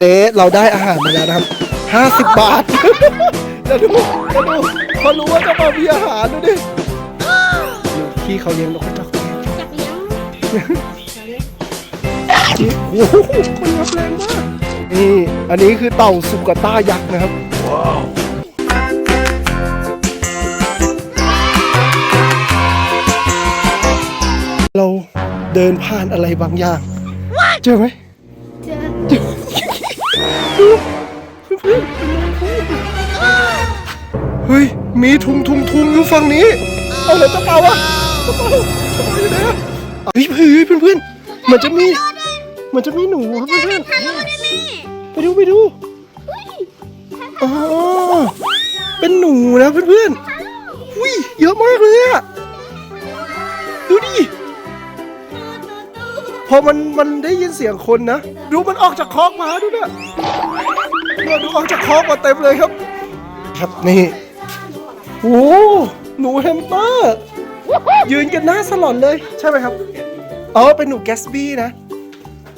เจ๊เราได้อาหารมาแล้วนะครับห้าสิบบาทแล้วดูแล้วดูเขารู้ว่าจะมามีอาหารดูดิดูพี่เขาเลี้ยงนกกระจอกเทศอยากเลี้ยงนี่โอ้โหคนรับแรงมาก นี่ อันนี้คือเต่าสุกาต้ายักษ์นะครับ เราเดินผ่านอะไรบางอย่าง เจอไหม เพื่อนๆเฮ้ย มีทุงทุงทุงอยู่ฝั่งนี้ เอาเลยเจ้าเปล่าวะเจ้าเปล่าเจ้าเปล่าอยู่ไหนอะเฮ้ยเฮ้ยเพื่อนเพื่อนๆมันจะมีมันจะมีหนูครับเพื่อนเพื่อนฮัลโหลได้ไหมๆไปดูไปดูอ๋อเป็นหนูนะเพื่อนเพื่อนๆอุ้ยเยอะมากเลยอะดูดิพอมันมันได้ยินเสียงคนนะ ดูมันออกจากคอกมาดูนะ เนี่ยดูออกจากคอกมาเต็มเลยครับ ครับนี่โอ้หนูแฮมสเตอร์ ยืนกันหน้าสลอนเลยใช่ไหมครับอ๋อเป็นหนูแกสบี้นะ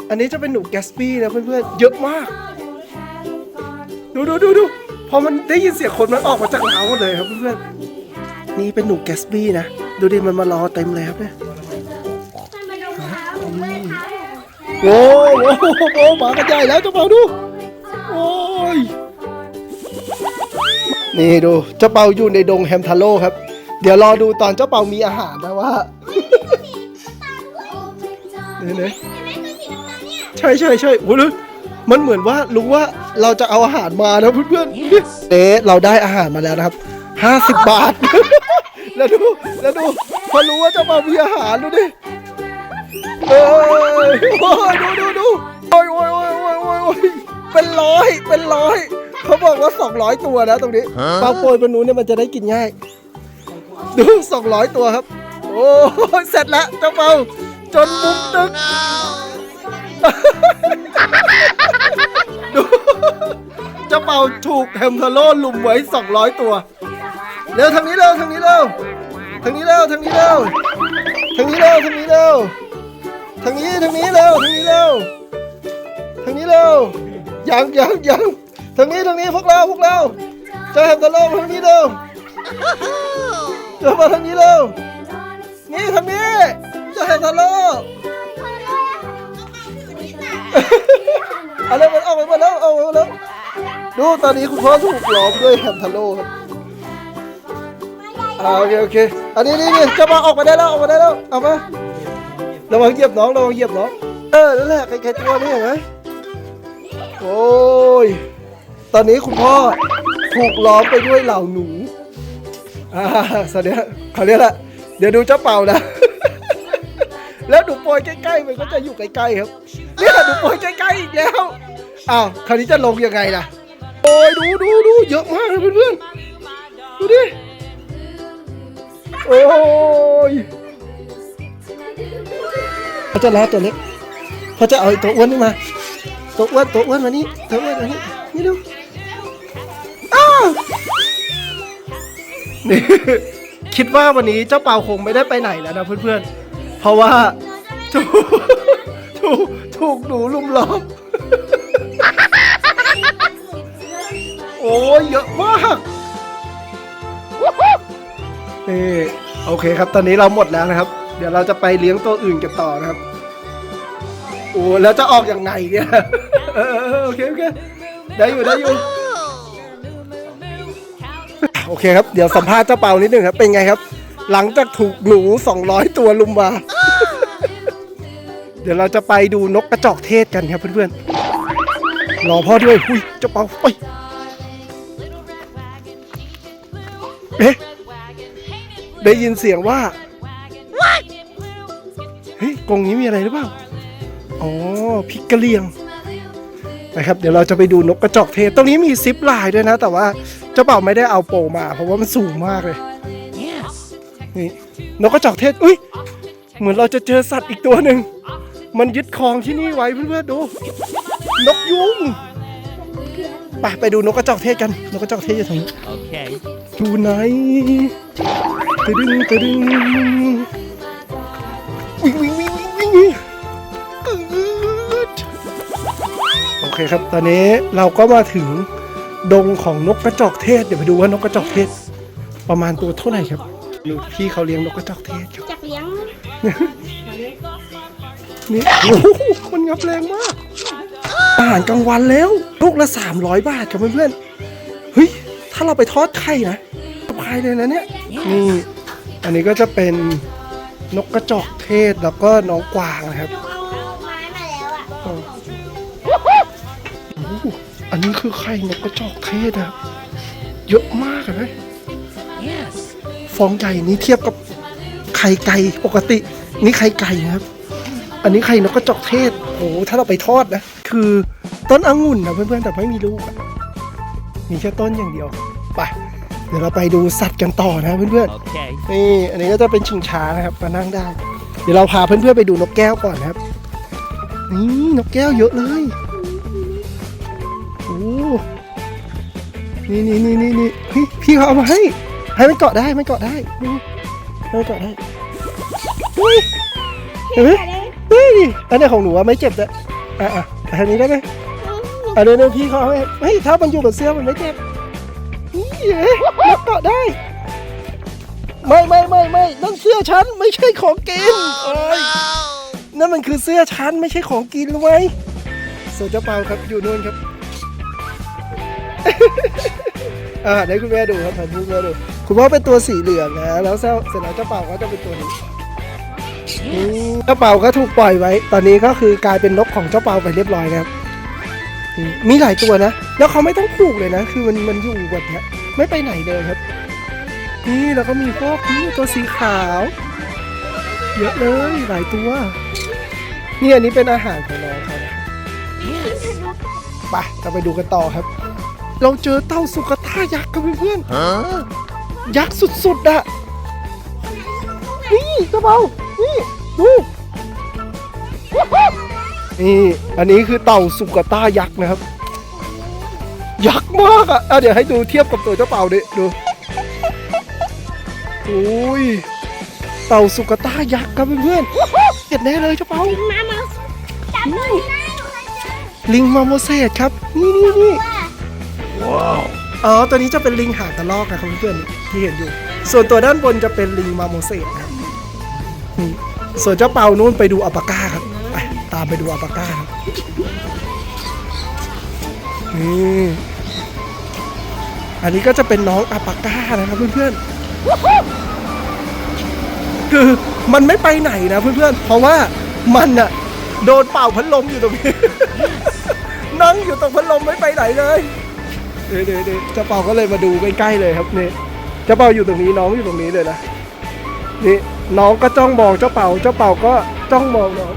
อันนี้จะเป็นหนูแกสบี้นะเพื่อนๆเยอะมาก ดูดูดูดูพอมันได้ยินเสียงคนมันออกมาจากเล้าหมดเลยครับเพื่อนๆนี่เป็นหนูแกสบี้นะ ดูดิมันมารอเต็มเลยครับเนี่ยโอ้โหโอ้โหหมากันใหญ่แล้วเจ้าเปาดู นี่ดูเจ้าเปาอยู่ในดงแฮมทาโร่ครับ เดี๋ยวรอดูตอนเจ้าเปามีอาหารนะว่าเนี่ยเนี่ยใช่ใช่ใช่โอ้ยมันเหมือนว่ารู้ว่าเราจะเอาอาหารมานะเพื่อนๆเอ๊ะเราได้อาหารมาแล้วนะครับห้าสิบบาท แล้วดูแล้วดูพอรู้ว่าเจ้าเปามีอาหารดูดิเอ้ยโอ้ยดูดูดูโอ้ยโอ้ยโอ้ยโอ้ยโอ้ยโอ้ยเป็นร้อยเป็นร้อย เขาบอกว่าสองร้อยตัวนะตรงนี้ปลาโปรยบนนู้นเนี่ยมันจะได้กินง่าย ดูสองร้อยตัวครับ โอ้ยเสร็จแล้วเจ้าเปาจนมุมตึกดูเจ้าเปาถูกแฮมทาโร่ลุมไว้สองร้อยตัว เร็วทางนี้เร็วทางนี้เร็วทางนี้เร็วทางนี้เร็วทางนี้เร็วทางนี้เร็วทางนี้ทางนี้เร็วทางนี้เร็วทางนี้เร็วยังยังยัง ทางนี้ทางนี้พวกเราพวกเราเจะแฮมตะโลมาทางนี้เร็วเจะมาทางนี้เร็วนี่ทางนี้เจะแฮมตะโลอะไรมันออกไปหมดแล้วเอาไปหมดแล้วดูตอนนี้คุณพ่อถูกล้อมด้วยแฮมทาโร่ครับอ่าโอเคโอเคอันนี้นี่นี่จะมาออกมาได้แล้วออกมาได้แล้วเอามาระวังเหยียบน้องระวังเหยียบน้องเออนั่นแหละใครๆตัวนี่เห็นไหมโอ้ย ตอนนี้คุณพ่อถูกล้อมไปด้วยเหล่าหนูอ่าสวัสดีครับเขาเรียกละเดี๋ยวดูเจ้าเป่านะ แล้วหนูปรยใกล้ๆมันก็จะอยู่ใกล้ๆครับเนี่ยหนูปรยใกล้ๆอีกแล้วอ้าวคราวนี้จะลงยังไงล่ะโอ้ยดูดูดูเยอะมากเลยเพื่อนๆดูดิโอ้ยเขาจะล้อตัวเล็กเขาจะเอาตัวอ้วนนี่มาตัวอ้วนตัวอ้วนมานี่ตัวอ้วนมานี่นี่ดู นี่ คิดว่าวันนี้เจ้าเปาคงไม่ได้ไปไหนแล้วนะเพื่อนๆ เพราะว่าถูกถูกถูกหนูลุมล้อม โอ้ยเยอะมากนี่โอเคครับ ตอนนี้เราหมดแล้วนะครับ เดี๋ยวเราจะไปเลี้ยงตัวอื่นกันต่อนะครับ โอ้แล้วจะออกอย่างไงเนี่ยโอเคโอเคได้อยู่ได้อยู่ โอเคครับ เดี๋ยวสัมภาษณ์เจ้าเปานิดนึงครับ เป็นไงครับ หลังจากถูกหนู 200 ตัวลุมมา เดี๋ยวเราจะไปดูนกกระจอกเทศกันครับเพื่อนๆรอพ่อด้วยหุยเจ้าเปาไปเอ๊ะได้ยินเสียงว่าเฮ้ยกรงนี้มีอะไรหรือเปล่า อ๋อพริกกะเหรี่ยงนะครับ เดี๋ยวเราจะไปดูนกกระจอกเทศ ตรงนี้มีซิปไลน์ด้วยนะ แต่ว่า เจ้าเป่าไม่ได้เอาโปรมา เพราะว่ามันสูงมากเลย นี่นกกระจอกเทศ อุ้ย เหมือนเราจะเจอสัตว์อีกตัวหนึ่ง มันยึดครองที่นี่ไว้เพื่อนๆดู นกยุงไปไปดูนกกระจอกเทศกัน นกกระจอกเทศอยู่ตรงนี้ Okay. อยู่ไหนตะดึงตะดึงวิ่งวิ่งวิ่งวิ่งวิ่งอืดโอเคเคครับ ตอนนี้เราก็มาถึง ดงของนกกระจอกเทศ เดี๋ยวไปดูว่านกกระจอกเทศ ประมาณตัวเท่าไหร่ครับดูพี่เขาเลี้ยงนกกระจอกเทศครับจักเลี้ยงนี่โอ้โหมันงับแรงมากอาหารกลางวันแล้วลูกละ300บาทครับเพื่อนๆเฮ้ยถ้าเราไปทอดไข่นะสบายเลยนะเนี่ยนี่อันนี้ก็จะเป็นนกกระจอกเทศแล้วก็น้องกวางนะครับเอาไม้มาแล้วอะโอ้โหอันนี้คือไข่นกกระจอกเทศนะครับ เยอะมากเลยฟองใหญ่นี้เทียบกับไข่ไก่ปกติ นี่ไข่ไก่นะครับ อันนี้ไข่นกกระจอกเทศโอ้โหถ้าเราไปทอดนะ คือต้นองุ่นนะเพื่อนๆ แต่ไม่มีลูกอะมีแค่ต้นอย่างเดียว ไป เดี๋ยวเราไปดูสัตว์กันต่อนะเพื่อนๆ Okay. นี่ อันนี้ก็จะเป็นชิงช้านะครับ มานั่งได้ เดี๋ยวเราพาเพื่อนๆไปดูนกแก้วก่อนนะครับ นี่นกแก้วเยอะเลย นี่นี่นี่นี่นี่เฮ้ยพี่เขาเอามาให้ให้มันเกาะได้มันเกาะได้นี่ให้มันเกาะได้เฮ้ยเห็นไหมเฮ้ยนี่อันนี้ของหนูอะไม่เจ็บเลยอะอะอันนี้ได้ไหมอันนี้เนี่ยพี่เขาเอาให้เฮ้ยถ้ามันอยู่บนเสื้อมันไม่เจ็บนี่เห็นไหมมันเกาะได้ ไม่ไม่ไม่ไม่นั่นเสื้อฉันไม่ใช่ของกินเอ้ยนั่นมันคือเสื้อฉันไม่ใช่ของกินรู้ไหมโซเจ้าเปาครับอยู่นู่นครับ อ่าให้คุณแม่ดูครับให้คุณแม่ดู คุณพ่อเป็นตัวสีเหลืองนะ แล้วเจ้าเสร็จแล้วเจ้าเป่าก็จะเป็นตัวนี้เจ้าเป่าก็ถูกปล่อยไว้ ตอนนี้ก็คือกลายเป็นนกของเจ้าเป่าไปเรียบร้อยนะครับ มีหลายตัวนะ แล้วเขาไม่ต้องผูกเลยนะ คือมันมันอยู่แบบนี้ไม่ไปไหนเลยครับ นี่แล้วก็มีพวกนี่ตัวสีขาว เยอะเลยหลายตัว นี่อันนี้เป็นอาหารของน้องเขานะไปเราไปดูกันต่อครับ เราเจอเต้าสุกาต้ายักษ์กันเพื่อนๆยักษ์สุดๆอะนี่กระเป๋านี่ดูนี่อันนี้คือเต่าสุกาต้ายักษ์นะครับ ยักษ์มากอะอะเดี๋ยวให้ดูเทียบกับตัวเจ้าเป่าดิดูโอ้ยเต่าสุกาต้ายักษ์ครับเพื่อนๆเห็นแน่เลยเจ้าเปามามาจับตัวได้เลยจ้ะลิงมาโมเสสครับ นี่นี่นี่ อ๋อตัวนี้จะเป็นลิงหางกระรอกนะครับเพื่อนๆที่เห็นอยู่ ส่วนตัวด้านบนจะเป็นลิงมาโมเสสครับนี่ส่วนเจ้าเปานู่นไปดูอัปาก้าครับตามไปดูอัปาก้าครับนี่อันนี้ก็จะเป็นน้องอัปาก้านะครับเพื่อนๆคือมันไม่ไปไหนนะเพื่อนๆเพราะว่ามันอะโดนเป่าพัดลมอยู่ตรงนี้นั่งอยู่ตรงพัดลมไม่ไปไหนเลย เดี๋ยวเดี๋ยวเจ้าเป่าก็เลยมาดูใกล้ๆเลยครับนี่เจ้าเป่าอยู่ตรงนี้น้องอยู่ตรงนี้เลยนะนี่น้องก็จ้องมองเจ้าเป่าเจ้าเป่าก็จ้องมองน้อง